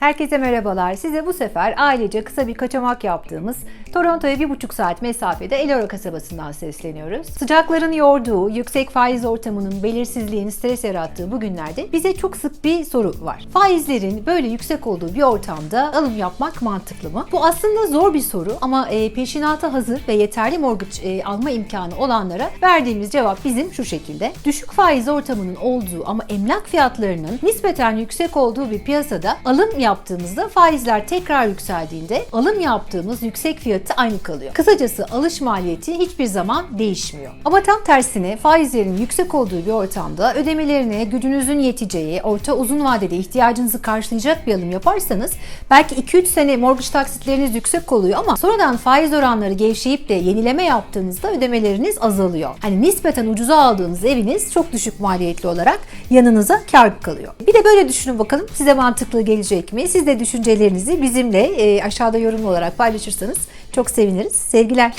Herkese merhabalar. Size bu sefer ailece kısa bir kaçamak yaptığımız Toronto'ya bir buçuk saat mesafede Elora kasabasından sesleniyoruz. Sıcakların yorduğu, yüksek faiz ortamının belirsizliğin stres yarattığı bu günlerde bize çok sık bir soru var. Faizlerin böyle yüksek olduğu bir ortamda alım yapmak mantıklı mı? Bu aslında zor bir soru ama e, peşinata hazır ve yeterli mortgage e, alma imkanı olanlara verdiğimiz cevap bizim şu şekilde. Düşük faiz ortamının olduğu ama emlak fiyatlarının nispeten yüksek olduğu bir piyasada alım yaptığımızda faizler tekrar yükseldiğinde alım yaptığımız yüksek fiyatı aynı kalıyor. Kısacası alış maliyeti hiçbir zaman değişmiyor. Ama tam tersine faizlerin yüksek olduğu bir ortamda ödemelerine gücünüzün yeteceği, orta uzun vadede ihtiyacınızı karşılayacak bir alım yaparsanız belki 2-3 sene mortgage taksitleriniz yüksek oluyor ama sonradan faiz oranları gevşeyip de yenileme yaptığınızda ödemeleriniz azalıyor. Hani nispeten ucuza aldığınız eviniz çok düşük maliyetli olarak yanınıza kar kalıyor. Bir de böyle düşünün bakalım size mantıklı gelecek mi? Siz de düşüncelerinizi bizimle e, aşağıda yorum olarak paylaşırsanız çok seviniriz. Sevgiler.